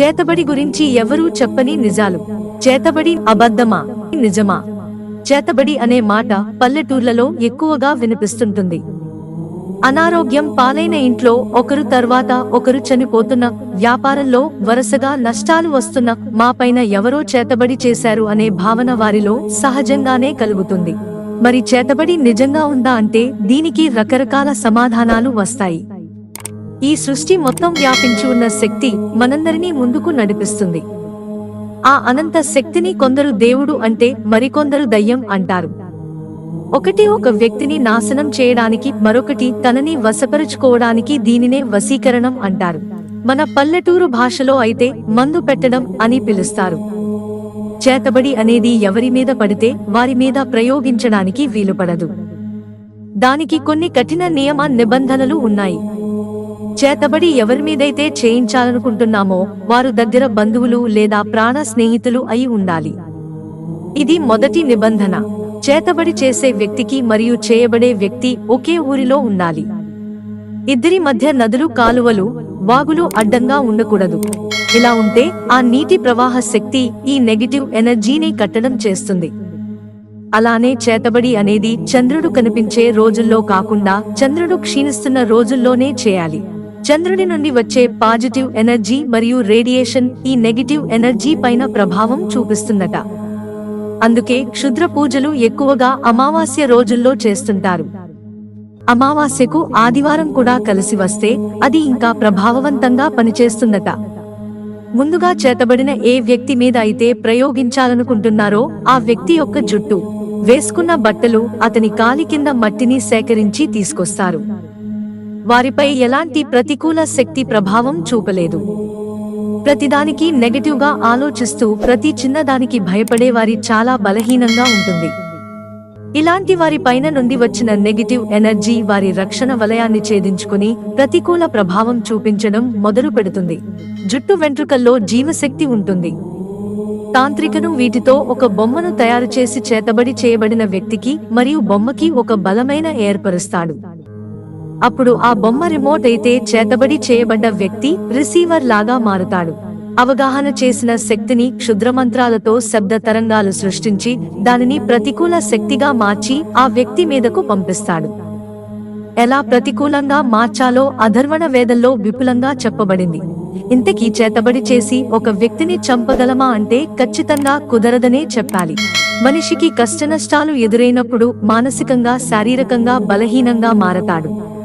చేతబడి గురించి ఎవరూ చెప్పని నిజాలు. చేతబడి అబద్ధమా? నిజమా? చేతబడి అనే మాట పల్లెటూర్లలో ఎక్కువగా వినిపిస్తుంటుంది. అనారోగ్యం పాలైన ఇంట్లో ఒకరు తర్వాత ఒకరు చనిపోతున్న వ్యాపారంలో వరుసగా నష్టాలు వస్తున్న మాపైన ఎవరో చేతబడి చేశారు అనే భావన వారిలో సహజంగానే కలుగుతుంది. మరి చేతబడి నిజంగా ఉందా అంటే దీనికి రకరకాల సమాధానాలు వస్తాయి. ఈ సృష్టి మొత్తం వ్యాపించి ఉన్న శక్తి మనందరినీ ముందుకు నడిపిస్తుంది. ఆ అనంత శక్తిని కొందరు దేవుడు అంటే మరికొందరు దయ్యం అంటారు. ఒకటి ఒక వ్యక్తిని నాశనం చేయడానికి మరొకటి తనని వశపరుచుకోవడానికి దీనినే వశీకరణం అంటారు. మన పల్లెటూరు భాషలో అయితే మందు పెట్టడం అని పిలుస్తారు. చేతబడి అనేది ఎవరి మీద పడితే వారి మీద ప్రయోగించడానికి వీలుపడదు. దానికి కొన్ని కఠిన నియమ నిబంధనలు ఉన్నాయి. చేతబడి ఎవరి మీదైతే చేయించాలనుకుంటున్నామో వారు దగ్గర బంధువులు లేదా ప్రాణ స్నేహితులు అయి ఉండాలి. ఇది మొదటి నిబంధన. చేతబడి చేసే వ్యక్తికి మరియు చేయబడే వ్యక్తి ఒకే ఊరిలో ఉండాలి. ఇద్దరి మధ్య నదులు కాలువలు వాగులు అడ్డంగా ఉండకూడదు. ఇలా ఉంటే ఆ నీటి ప్రవాహ శక్తి ఈ నెగిటివ్ ఎనర్జీని కట్టడం చేస్తుంది. అలానే చేతబడి అనేది చంద్రుడు కనిపించే రోజుల్లో కాకుండా చంద్రుడు క్షీణిస్తున్న రోజుల్లోనే చేయాలి. చంద్రుడి నుండి వచ్చే పాజిటివ్ ఎనర్జీ మరియు రేడియేషన్ ఈ నెగిటివ్ ఎనర్జీ పైన ప్రభావం చూపిస్తుందట. అందుకే క్షుద్ర పూజలు ఎక్కువగా అమావాస్య రోజుల్లో చేస్తుంటారు. అమావాస్యకు ఆదివారం కూడా కలిసి వస్తే అది ఇంకా ప్రభావవంతంగా పనిచేస్తుందట. ముందుగా చేతబడిన ఏ వ్యక్తి మీద అయితే ప్రయోగించాలనుకుంటున్నారో ఆ వ్యక్తి యొక్క జుట్టు వేసుకున్న బట్టలు అతని కాలి కింద మట్టిని సేకరించి తీసుకొస్తారు. వారిపై ఎలాంటి ప్రతికూల శక్తి ప్రభావం చూపలేదు. ప్రతిదానికి నెగటివ్గా ఆలోచిస్తూ ప్రతి చిన్నదానికి భయపడే వారి చాలా బలహీనంగా ఉంటుంది. ఇలాంటి వారి పైన నుండి వచ్చిన నెగటివ్ ఎనర్జీ వారి రక్షణ వలయాన్ని ఛేదించుకుని ప్రతికూల ప్రభావం చూపించడం మొదలు పెడుతుంది. జుట్టు వెంట్రుకల్లో జీవశక్తి ఉంటుంది. తాంత్రికను వీటితో ఒక బొమ్మను తయారు చేసి చేతబడి చేయబడిన వ్యక్తికి మరియు బొమ్మకి ఒక బలమైన ఏర్పరుస్తాడు. అప్పుడు ఆ బొమ్మ రిమోట్ అయితే చేతబడి చేయబడ్డ వ్యక్తి రిసీవర్ లాగా మారుతాడు. అవగాహన చేసిన శక్తిని క్షుద్రమంత్రాలతో శబ్ద తరంగాలు సృష్టించి దానిని ప్రతికూల శక్తిగా మార్చి ఆ వ్యక్తి మీదకు పంపిస్తాడు. ఎలా ప్రతికూలంగా మార్చాలో అధర్వణ వేదంలో విపులంగా చెప్పబడింది. ఇంతకీ చేతబడి చేసి ఒక వ్యక్తిని చంపగలమా అంటే ఖచ్చితంగా కుదరదనే చెప్పాలి. మనిషికి కష్టనష్టాలు ఎదురైనప్పుడు మానసికంగా శారీరకంగా బలహీనంగా మారతాడు.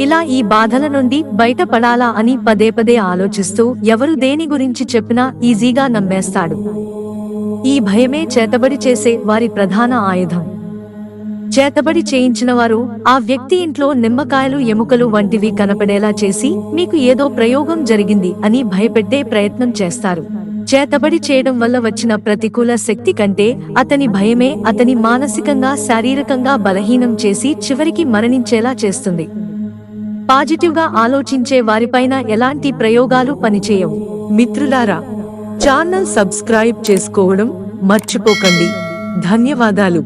ఇలా ఈ బాధల నుండి బయటపడాలా అని పదే పదే ఆలోచిస్తూ ఎవరు దేని గురించి చెప్పినా ఈజీగా నమ్మేస్తాడు. ఈ భయమే చేతబడి చేసే వారి ప్రధాన ఆయుధం. చేతబడి చేయించినవారు ఆ వ్యక్తి ఇంట్లో నిమ్మకాయలు ఎముకలు వంటివి కనపడేలా చేసి మీకు ఏదో ప్రయోగం జరిగింది అని భయపెట్టే ప్రయత్నం చేస్తారు. చేతబడి చేయడం వల్ల వచ్చిన ప్రతికూల శక్తి కంటే అతని భయమే అతని మానసికంగా శారీరకంగా బలహీనం చేసి చివరికి మరణించేలా చేస్తుంది. పాజిటివ్గా ఆలోచించే వారిపైన ఎలాంటి ప్రయోగాలు పనిచేయవు. మిత్రులారా ఛానల్ సబ్స్క్రైబ్ చేసుకోవడం మర్చిపోకండి. ధన్యవాదాలు.